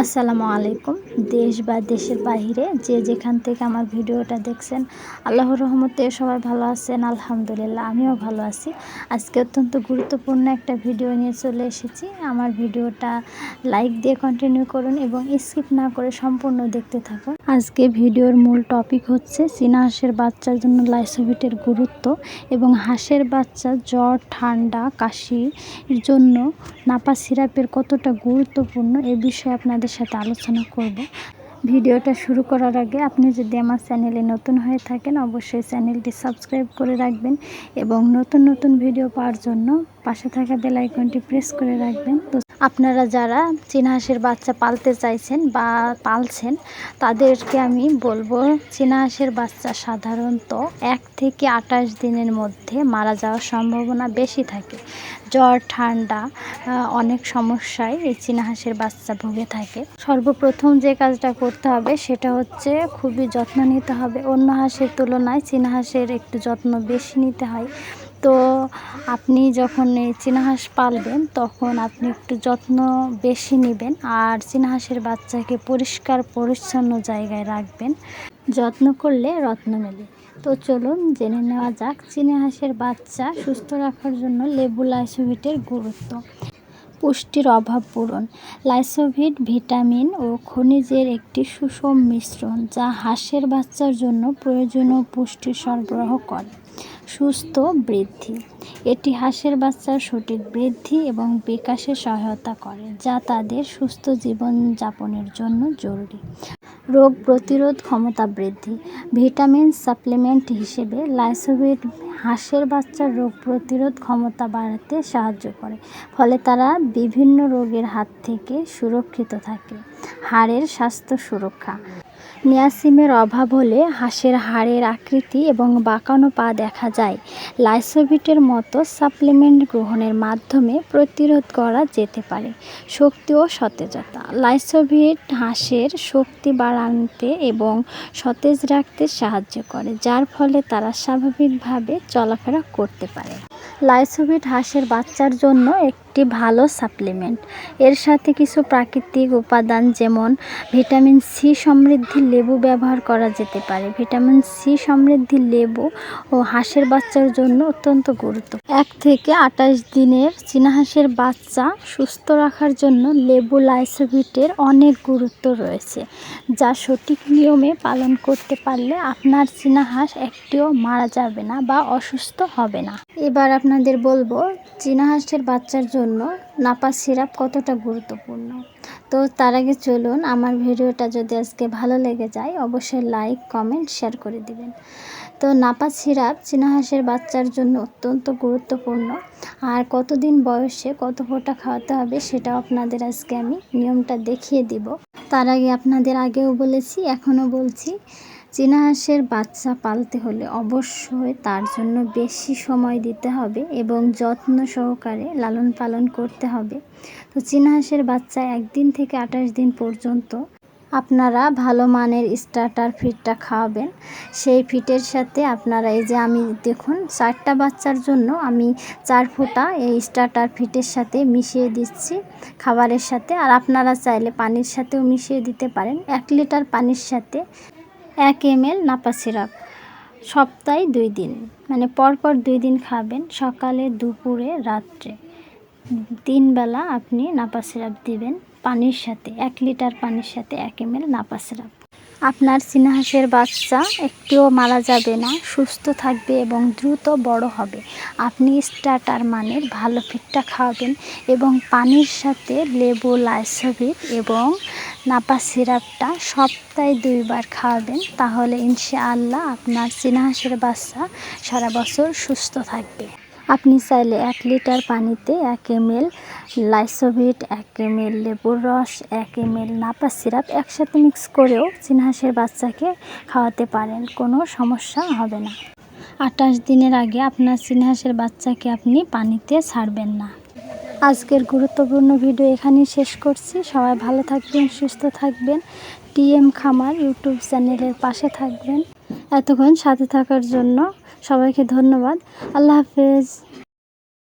আসসালামু আলাইকুম। দেশ বা দেশের বাইরে যে যেখান থেকে আমার ভিডিওটা দেখছেন, আল্লাহর রহমতে সবাই ভালো আছেন, আলহামদুলিল্লাহ, আমিও ভালো আছি। আজকে অত্যন্ত গুরুত্বপূর্ণ একটা ভিডিও নিয়ে চলে এসেছি। আমার ভিডিওটা লাইক দিয়ে কন্টিনিউ করুন এবং স্কিপ না করে সম্পূর্ণ দেখতে থাকুন। আজকে ভিডিওর মূল টপিক হচ্ছে চীনা হাঁসের বাচ্চার জন্য লাইসোভিটের গুরুত্ব এবং হাঁসের বাচ্চা জ্বর, ঠান্ডা, কাশির জন্য নাপা সিরাপের কতটা গুরুত্বপূর্ণ এ বিষয়ে আপনাদের সাথে আলোচনা করব। ভিডিওটা শুরু করার আগে আপনি যদি আমার চ্যানেলে নতুন হয়ে থাকেন, অবশ্যই চ্যানেলটি সাবস্ক্রাইব করে রাখবেন এবং নতুন নতুন ভিডিও পাওয়ার জন্য পাশে থাকা বেল আইকনটি প্রেস করে রাখবেন। আপনারা যারা চীনা হাঁসের বাচ্চা পালতে চাইছেন বা পালছেন, তাদেরকে আমি বলব চীনা হাঁসের বাচ্চা সাধারণত এক থেকে আঠাশ দিনের মধ্যে মারা যাওয়ার সম্ভাবনা বেশি থাকে। জ্বর, ঠান্ডা অনেক সমস্যায় এই চীনা হাঁসের বাচ্চা ভুগে থাকে। সর্বপ্রথম যে কাজটা করতে হবে সেটা হচ্ছে খুবই যত্ন নিতে হবে। অন্য হাঁসের তুলনায় চীনা হাঁসের একটু যত্ন বেশি নিতে হয়। তো আপনি যখন এই চীনাহাঁস পালবেন, তখন আপনি একটু যত্ন বেশি নেবেন আর চীনা হাঁসের বাচ্চাকে পরিষ্কার, পরিচ্ছন্ন জায়গায় রাখবেন। যত্ন করলে রত্ন মেলে। তো চলুন জেনে নেওয়া যাক চীনা হাঁসের বাচ্চা সুস্থ রাখার জন্য লেবু লাইসোভিটের গুরুত্ব। পুষ্টির অভাব পূরণ। লাইসোভিট, ভিটামিন ও খনিজের একটি সুষম মিশ্রণ যা হাঁসের বাচ্চার জন্য প্রয়োজনীয় পুষ্টি সরবরাহ করে। সুস্থ বৃদ্ধি। এটি হাঁসের বাচ্চার সঠিক বৃদ্ধি এবং বিকাশে সহায়তা করে, যা তাদের সুস্থ জীবনযাপনের জন্য জরুরি। রোগ প্রতিরোধ ক্ষমতা বৃদ্ধি। ভিটামিন সাপ্লিমেন্ট হিসেবে লাইসোভিট হাঁসের বাচ্চার রোগ প্রতিরোধ ক্ষমতা বাড়াতে সাহায্য করে। ফলে তারা বিভিন্ন রোগের হাত থেকে সুরক্ষিত থাকে। হাড়ের স্বাস্থ্য সুরক্ষা। নিয়াসিমের অভাব হলে হাঁসের হাড়ের আকৃতি এবং বাঁকানো পা দেখা যায়। লাইসোভিটের মতো সাপ্লিমেন্ট গ্রহণের মাধ্যমে প্রতিরোধ করা যেতে পারে। শক্তি ও সতেজতা। লাইসোভিট হাঁসের শক্তি বাড়াতে এবং সতেজ রাখতে সাহায্য করে, যার ফলে তারা স্বাভাবিকভাবে চলাফেরা করতে পারে। লাইসোভিট হাঁসের বাচ্চার জন্য একটি ভালো সাপ্লিমেন্ট। এর সাথে কিছু প্রাকৃতিক উপাদান যেমন ভিটামিন সি সমৃদ্ধি লেবু ব্যবহার করা যেতে পারে। ভিটামিন সি সমৃদ্ধি লেবু ও হাঁসের বাচ্চার জন্য অত্যন্ত গুরুত্ব। এক থেকে আঠাশ দিনের চীনা হাঁসের বাচ্চা সুস্থ রাখার জন্য লেবু লাইসোভিটের অনেক গুরুত্ব রয়েছে, যা সঠিক নিয়মে পালন করতে পারলে আপনার চীনা হাঁস একটিও মারা যাবে না বা অসুস্থ হবে না। এবার আপনাদের বলব চীনা হাঁসের বাচ্চার জন্য নাপা সিরাপ কতটা গুরুত্বপূর্ণ? তো তার আগে চলুন, আমার ভিডিওটা যদি আজকে ভালো লেগে যায়, অবশ্যই লাইক, কমেন্ট, শেয়ার করে দিবেন। তো নাপা সিরাপ চীনা হাঁসের বাচ্চার জন্য অত্যন্ত গুরুত্বপূর্ণ। আর কতদিন বয়সে কত ফোঁটা খাওয়াতে হবে সেটাও আপনাদের আজকে আমি নিয়মটা দেখিয়ে দিব। তার আগে আপনাদের আগেও বলেছি, এখনও বলছি চীনা হাঁসের বাচ্চা পালতে হলে অবশ্যই তার জন্য বেশি সময় দিতে হবে এবং যত্ন সহকারে লালন পালন করতে হবে। তো চীনা হাঁসের বাচ্চা একদিন থেকে আঠাশ দিন পর্যন্ত আপনারা ভালো মানের স্টার্টার ফিডটা খাওয়াবেন। সেই ফিটের সাথে আপনারা এই যে আমি দেখুন, চারটা বাচ্চার জন্য আমি চার ফোঁটা এই স্টার্টার ফিটের সাথে মিশিয়ে দিচ্ছি খাবারের সাথে। আর আপনারা চাইলে পানির সাথেও মিশিয়ে দিতে পারেন। এক লিটার পানির সাথে এক এম এল নাপা সিরাপ। সপ্তাহে দুই দিন। মানে পরপর দুই দিন খাবেন সকালে, দুপুরে, রাত্রে। তিন বেলা আপনি নাপা সিরাপ দিবেন পানির সাথে, এক লিটার পানির সাথে এক এম এল নাপা সিরাপ। আপনার সিনহাসের বাচ্চা একটিও মারা যাবে না, সুস্থ থাকবে এবং দ্রুত বড় হবে। আপনি স্টার্টার মানের ভালো ফিটটা খাওয়াবেন এবং পানির সাথে লেবু লাইসোভিট এবং নাপা সিরাপটা সপ্তাহে দুইবার খাওয়াবেন, তাহলে ইনশাআল্লাহ আপনার চিনাহাসের বাচ্চা সারা বছর সুস্থ থাকবে। আপনি চাইলে এক লিটার পানিতে এক এম এল লাইসোভিট, এক এম এল লেবুর রস, এক এম এল নাপা সিরাপ একসাথে মিক্স করেও চিনহাঁসের বাচ্চাকে খাওয়াতে পারেন, কোনো সমস্যা হবে না। আঠাশ দিনের আগে আপনার চিনহাঁসের বাচ্চাকে আপনি পানিতে ছাড়বেন না। আজকের গুরুত্বপূর্ণ ভিডিও এখানেই শেষ করছি। সবাই ভালো থাকবেন, সুস্থ থাকবেন। টিএম খামার ইউটিউব চ্যানেলের পাশে থাকবেন। এতক্ষণ সাথে থাকার জন্য সবাইকে ধন্যবাদ। আল্লাহ হাফেজ।